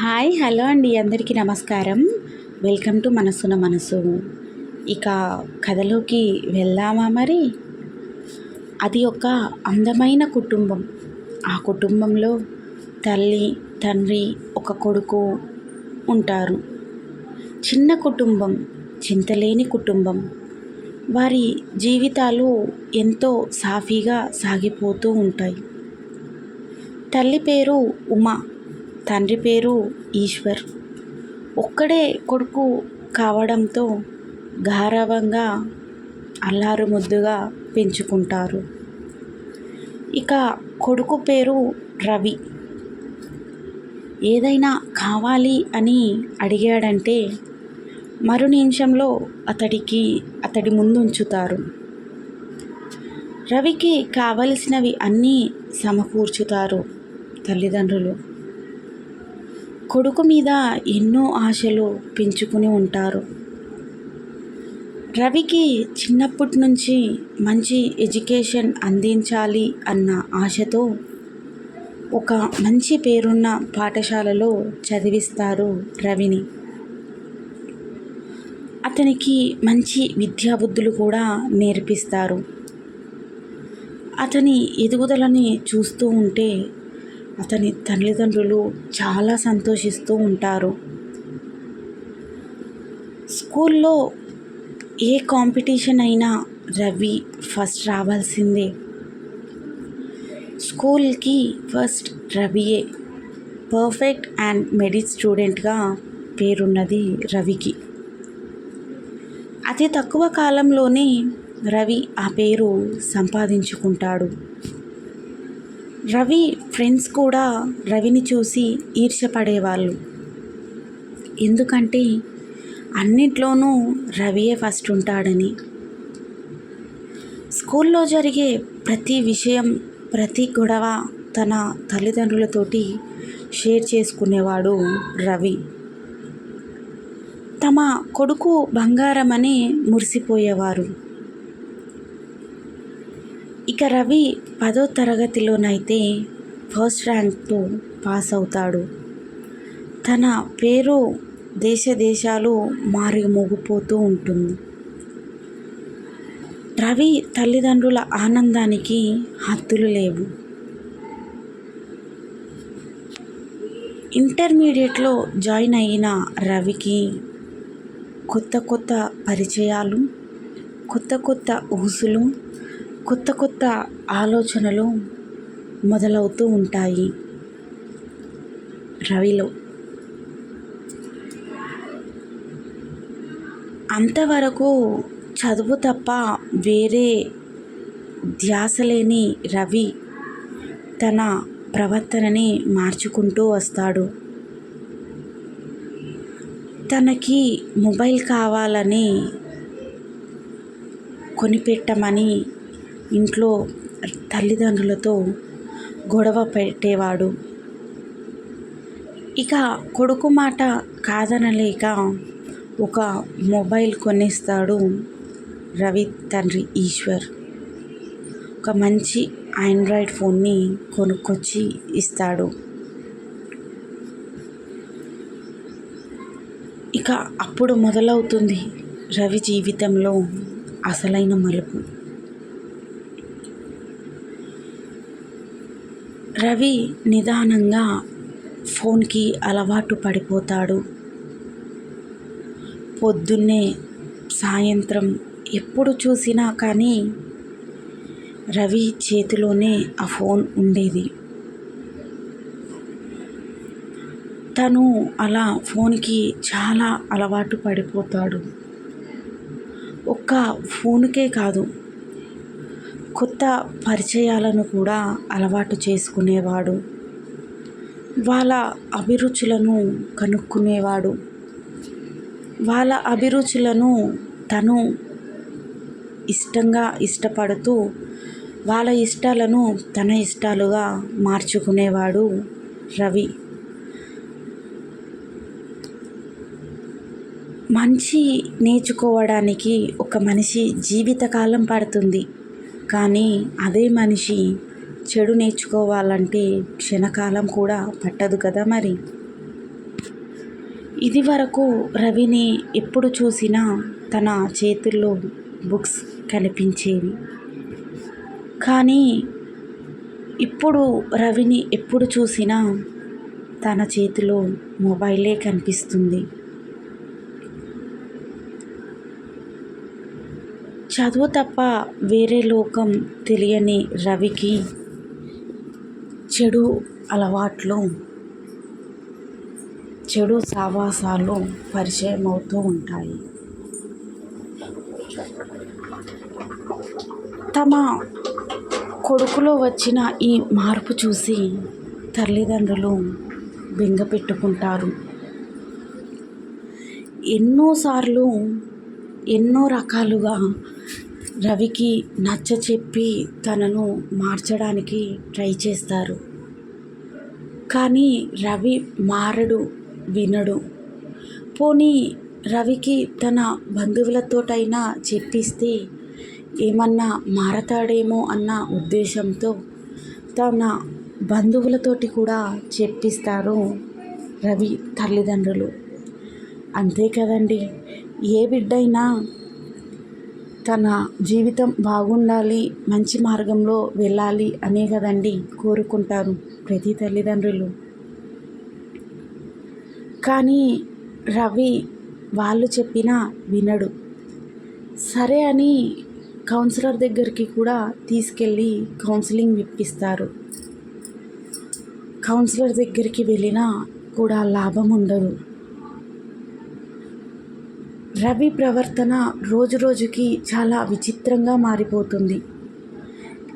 Hi hello అండి. అందరికీ నమస్కారం. వెల్కమ్ టు మనసున మనసు. ఇక కథలోకి వెళ్దామా మరి? అది ఒక అందమైన కుటుంబం. ఆ కుటుంబంలో తల్లి తండ్రి ఒక కొడుకు ఉంటారు. చిన్న కుటుంబం చింతలేని కుటుంబం. వారి జీవితాలు ఎంతో సాఫీగా సాగిపోతూ ఉంటాయి. తల్లి పేరు ఉమా. తండ్రి పేరు ఈశ్వర్. ఒక్కడే కొడుకు కావడంతో గారవంగా అల్లారు ముద్దుగా పెంచుకుంటారు. ఇక కొడుకు పేరు రవి. ఏదైనా కావాలి అని అడిగాడంటే మరు నిమిషంలో అతడికి అతడి ముందు ఉంచుతారు రవికి కావలసినవి అన్నీ సమకూర్చుతారు తల్లిదండ్రులు. కొడుకు మీద ఎన్నో ఆశలు పెంచుకుని ఉంటారు. రవికి చిన్నప్పటి నుంచి మంచి ఎడ్యుకేషన్ అందించాలి అన్న ఆశతో ఒక మంచి పేరున్న పాఠశాలలో చదివిస్తారు రవిని. అతనికి మంచి విద్యాబుద్ధులు కూడా నేర్పిస్తారు. అతని ఎదుగుదలని చూస్తూ ఉంటే అతని తల్లిదండ్రులు చాలా సంతోషిస్తూ ఉంటారు. స్కూల్లో ఏ కాంపిటీషన్ అయినా రవి ఫస్ట్ రావాల్సిందే. స్కూల్కి ఫస్ట్ రవియే. పర్ఫెక్ట్ అండ్ మెడిట్ స్టూడెంట్గా పేరున్నది రవికి. అతి తక్కువ కాలంలోనే రవి ఆ పేరు సంపాదించుకుంటాడు. రవి ఫ్రెండ్స్ కూడా రవిని చూసి ఈర్ష్యపడేవాళ్ళు. ఎందుకంటే అన్నిట్లోనూ రవియే ఫస్ట్ ఉంటాడని. స్కూల్లో జరిగే ప్రతి విషయం ప్రతి గొడవ తన తల్లిదండ్రులతోటి షేర్ చేసుకునేవాడు రవి. తమ కొడుకు బంగారమని మురిసిపోయేవారు. ఇక రవి పదో తరగతిలోనైతే ఫస్ట్ ర్యాంక్తో పాస్ అవుతాడు. తన పేరు దేశ దేశాలు మారి మోగిపోతూ ఉంటుంది. రవి తల్లిదండ్రుల ఆనందానికి హద్దులు లేవు. ఇంటర్మీడియట్లో జాయిన్ అయిన రవికి కొత్త కొత్త పరిచయాలు కొత్త కొత్త ఊసులు కొత్త కొత్త ఆలోచనలు మొదలవుతూ ఉంటాయి. రవిలో. అంతవరకు చదువు తప్ప వేరే ధ్యాస లేని రవి తన ప్రవర్తనని మార్చుకుంటూ వస్తాడు. తనకి మొబైల్ కావాలని కొనిపెట్టమని ఇంట్లో తల్లిదండ్రులతో గొడవ పెట్టేవాడు. ఇక కొడుకు మాట కాదనలేక ఒక మొబైల్ కొనిస్తాడు రవి తండ్రి ఈశ్వర్. ఒక మంచి ఆండ్రాయిడ్ ఫోన్ని కొనుక్కొచ్చి ఇస్తాడు. ఇక అప్పుడు మొదలవుతుంది రవి జీవితంలో అసలైన మలుపు. రవి నిదానంగా ఫోన్కి అలవాటు పడిపోతాడు. పొద్దున్నే సాయంత్రం ఎప్పుడు చూసినా కానీ రవి చేతిలోనే ఆ ఫోన్ ఉండేది. తను అలా ఫోన్కి చాలా అలవాటు పడిపోతాడు. ఒక్క ఫోన్కే కాదు కొత్త పరిచయాలను కూడా అలవాటు చేసుకునేవాడు. వాళ్ళ అభిరుచులను కనుక్కునేవాడు. వాళ్ళ అభిరుచులను తను ఇష్టంగా ఇష్టపడుతూ వాళ్ళ ఇష్టాలను తన ఇష్టాలుగా మార్చుకునేవాడు రవి. మంచి నేర్చుకోవడానికి ఒక మనిషి జీవితకాలం పడుతుంది. కానీ అదే మనిషి చెడు నేర్చుకోవాలంటే క్షణకాలం కూడా పట్టదు కదా మరి? ఇది వరకు రవిని ఎప్పుడు చూసినా తన చేతుల్లో బుక్స్ కనిపించేవి. కానీ ఇప్పుడు రవిని ఎప్పుడు చూసినా తన చేతిలో మొబైలే కనిపిస్తుంది. చదువు తప్ప వేరే లోకం తెలియని రవికి చెడు అలవాట్లు చెడు సావాసాలు పరిచయం అవుతూ ఉంటాయి. తమ కొడుకులో వచ్చిన ఈ మార్పు చూసి తల్లిదండ్రులు బెంగ పెట్టుకుంటారు ఎన్నోసార్లు ఎన్నో రకాలుగా రవికి నచ్చ చెప్పి తనను మార్చడానికి ట్రై చేస్తారు. కానీ రవి మారడు వినడు. పోనీ రవికి తన బంధువులతోటైనా చెప్పిస్తే ఏమన్నా మారతాడేమో అన్న ఉద్దేశంతో తన బంధువులతోటి కూడా చెప్పిస్తారు రవి తల్లిదండ్రులు. అంతే కదండి. ఏ బిడ్డైనా తన జీవితం బాగుండాలి మంచి మార్గంలో వెళ్ళాలి అనే కదండి కోరుకుంటారు ప్రతి తల్లిదండ్రులు. కానీ రవి వాళ్ళు చెప్పినా వినడు. సరే అని కౌన్సిలర్ దగ్గరికి కూడా తీసుకెళ్ళి కౌన్సిలింగ్ ఇప్పిస్తారు. కౌన్సిలర్ దగ్గరికి వెళ్ళినా కూడా లాభం ఉండదు. రవి ప్రవర్తన రోజు రోజుకి చాలా విచిత్రంగా మారిపోతుంది.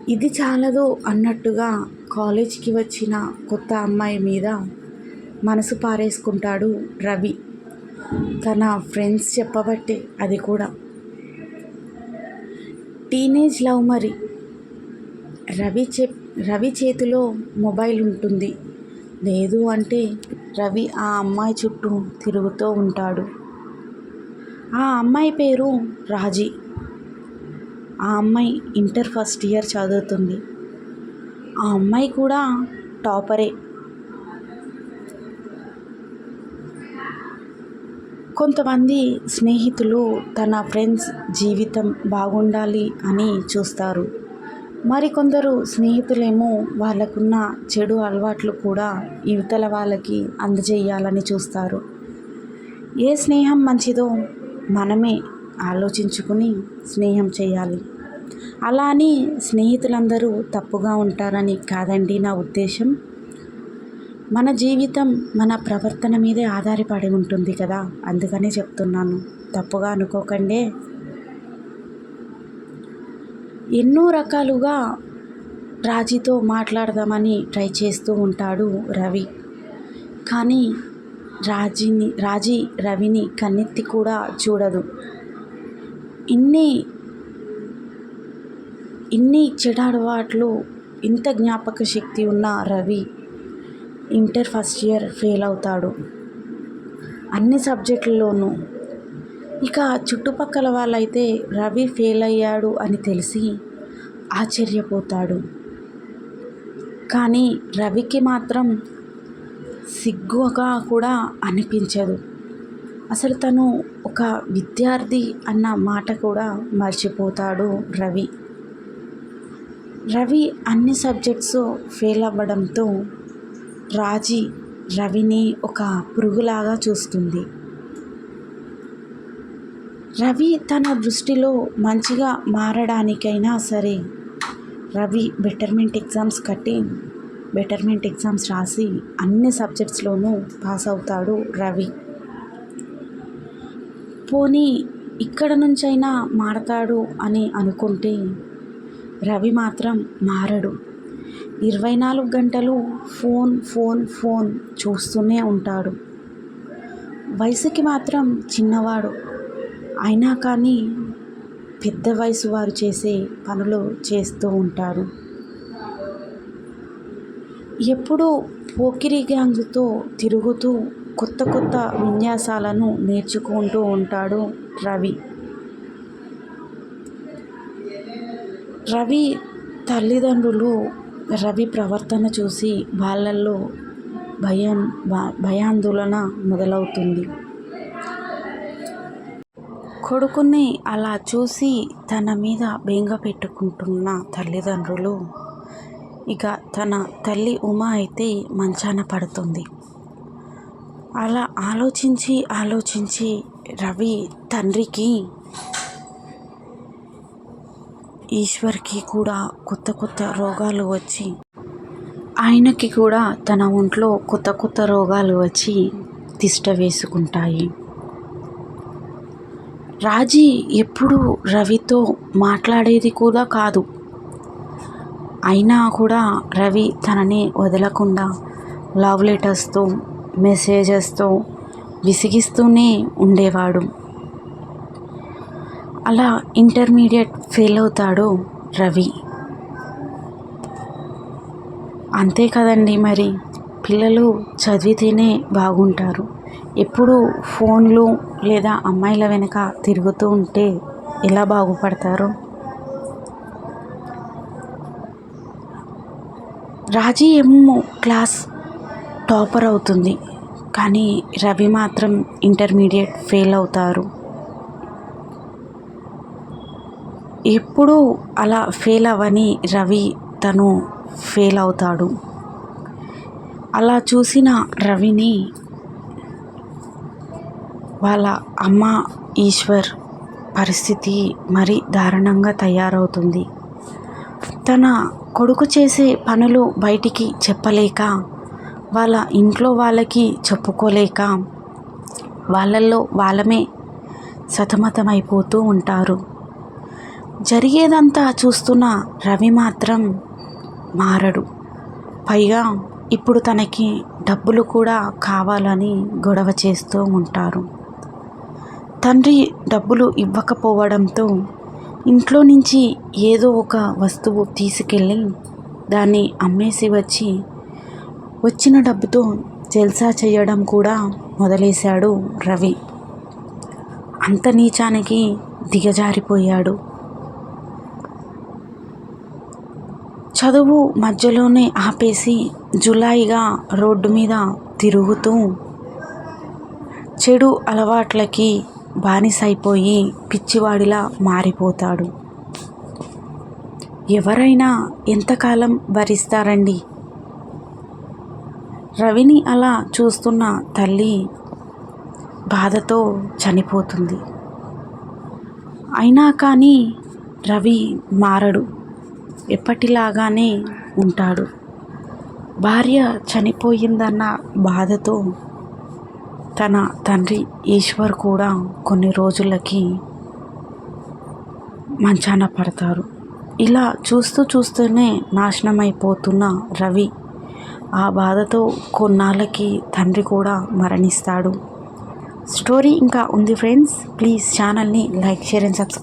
ఇది చాలదు అన్నట్టుగా కాలేజీకి వచ్చిన కొత్త అమ్మాయి మీద మనసు పారేసుకుంటాడు రవి. తన ఫ్రెండ్స్ చెప్పబట్టే అది కూడా. టీనేజ్ లవ్ మరి. రవి చెప్ రవి చేతిలో మొబైల్ ఉంటుంది. లేదు అంటే రవి ఆ అమ్మాయి చుట్టూ తిరుగుతూ ఉంటాడు. ఆ అమ్మాయి పేరు రాజీ. ఆ అమ్మాయి ఇంటర్ ఫస్ట్ ఇయర్ చదువుతుంది. ఆ అమ్మాయి కూడా టాపరే. కొంతమంది స్నేహితులు తన ఫ్రెండ్స్ జీవితం బాగుండాలి అని చూస్తారు. మరికొందరు స్నేహితులేమో వాళ్ళకున్న చెడు అలవాట్లు కూడా యువతల వాళ్ళకి అందజేయాలని చూస్తారు. ఏ స్నేహం మంచిదో మనమే ఆలోచించుకుని స్నేహం చేయాలి. అలా అని స్నేహితులందరూ తప్పుగా ఉంటారని కాదండి నా ఉద్దేశం. మన జీవితం మన ప్రవర్తన మీదే ఆధారపడి ఉంటుంది కదా అందుకనే చెప్తున్నాను. తప్పుగా అనుకోకండి. ఎన్నో రకాలుగా రాజీతో మాట్లాడదామని ట్రై చేస్తూ ఉంటాడు రవి. కానీ రాజీని రాజీ రవిని కన్నెత్తి కూడా చూడదు. ఇన్ని ఇన్ని చెడాడవాట్లు ఇంత జ్ఞాపక శక్తి ఉన్న Ravi inter first year fail అవుతాడు. అన్ని సబ్జెక్టుల్లోనూ. ఇక చుట్టుపక్కల వాళ్ళైతే రవి ఫెయిల్ అయ్యాడు అని తెలిసి ఆశ్చర్యపోతాడు. కానీ రవికి మాత్రం సిగ్గుగా కూడా అనిపించదు. అసలు తను ఒక విద్యార్థి అన్న మాట కూడా మర్చిపోతాడు రవి. రవి అన్ని సబ్జెక్ట్స్ ఫెయిల్ అవ్వడంతో రాజీ రవిని ఒక పురుగులాగా చూస్తుంది. రవి తన దృష్టిలో మంచిగా మారడానికైనా సరే రవి బెటర్మెంట్ ఎగ్జామ్స్ కట్టి బెటర్మెంట్ ఎగ్జామ్స్ రాసి అన్ని సబ్జెక్ట్స్లోనూ పాస్ అవుతాడు రవి. పోనీ ఇక్కడ నుంచైనా మారతాడు అని అనుకుంటే రవి మాత్రం మారడు. ఇరవై నాలుగు గంటలు ఫోన్ ఫోన్ ఫోన్ చూస్తూనే ఉంటాడు. వయసుకి మాత్రం చిన్నవాడు. అయినా కానీ పెద్ద వయసు వారు చేసే పనులు చేస్తూ ఉంటారు ఎప్పుడూ పోకిరి గ్యాంగ్తో తిరుగుతూ కొత్త కొత్త విన్యాసాలను నేర్చుకుంటూ ఉంటాడు రవి. రవి తల్లిదండ్రులు రవి ప్రవర్తన చూసి వాళ్ళల్లో భయం భ- భయాందోళన మొదలవుతుంది. కొడుకుని అలా చూసి తన మీద బెంగ పెట్టుకుంటున్న తల్లిదండ్రులు ఇక తన తల్లి ఉమ అయితే మంచాన పడుతుంది. అలా ఆలోచించి ఆలోచించి రవి తండ్రికి ఈశ్వర్కి కూడా కొత్త కొత్త రోగాలు వచ్చి ఆయనకి కూడా తన ఒంట్లో కొత్త కొత్త రోగాలు వచ్చి తిష్ట వేసుకుంటాయి. రాజీ ఎప్పుడు రవితో మాట్లాడేది కూడా కాదు. అయినా కూడా రవి తనని వదలకుండా లవ్ లెటర్స్తో మెసేజెస్తో విసిగిస్తూనే ఉండేవాడు. అలా ఇంటర్మీడియట్ ఫెయిల్ అవుతాడు రవి. అంతే కదండి మరి. పిల్లలు చదివితేనే బాగుంటారు. ఎప్పుడు ఫోన్లు లేదా అమ్మాయిల వెనక తిరుగుతూ ఉంటే ఎలా బాగుపడతారు? రాజీ ఏమో క్లాస్ టాపర్ అవుతుంది కానీ రవి మాత్రం ఇంటర్మీడియట్ ఫెయిల్ అవుతారు. ఎప్పుడూ అలా ఫెయిల్ అవ్వని రవి తను ఫెయిల్ అవుతాడు. అలా చూసిన రవిని వాళ్ళ అమ్మ ఈశ్వర్ పరిస్థితి మరీ దారుణంగా తయారవుతుంది. తన కొడుకు చేసే పనులు బయటికి చెప్పలేక వాళ్ళ ఇంట్లో వాళ్ళకి చెప్పుకోలేక వాళ్ళల్లో వాళ్ళమే సతమతమైపోతూ ఉంటారు. జరిగేదంతా చూస్తున్న రవి మాత్రం మారడు. పైగా ఇప్పుడు తనకి డబ్బులు కూడా కావాలని గొడవ చేస్తూ ఉంటారు. తండ్రి డబ్బులు ఇవ్వకపోవడంతో ఇంట్లో నుంచి ఏదో ఒక వస్తువు తీసుకెళ్ళి దాన్ని అమ్మేసి వచ్చి వచ్చిన డబ్బుతో జల్సా చేయడం కూడా మొదలేశాడు రవి. అంత నీచానికి దిగజారిపోయాడు. చదువు మధ్యలోనే ఆపేసి జులాయిగా రోడ్డు మీద తిరుగుతూ చెడు అలవాట్లకి బానిసైపోయి పిచ్చివాడిలా మారిపోతాడు. ఎవరైనా ఎంతకాలం భరిస్తారండి రవిని అలా చూస్తున్న తల్లి బాధతో చనిపోతుంది. అయినా కానీ రవి మారడు. ఎప్పటిలాగానే ఉంటాడు. భార్య చనిపోయిందన్న బాధతో తన తండ్రి ఈశ్వర్ కూడా కొన్ని రోజులకి మంచాన పడతారు. ఇలా చూస్తూ చూస్తూనే నాశనమైపోతున్న రవి ఆ బాధతో కొన్నాళ్ళకి తండ్రి కూడా మరణిస్తాడు. స్టోరీ ఇంకా ఉంది ఫ్రెండ్స్. ప్లీజ్ ఛానల్ని లైక్ షేర్ అండ్ సబ్స్క్రైబ్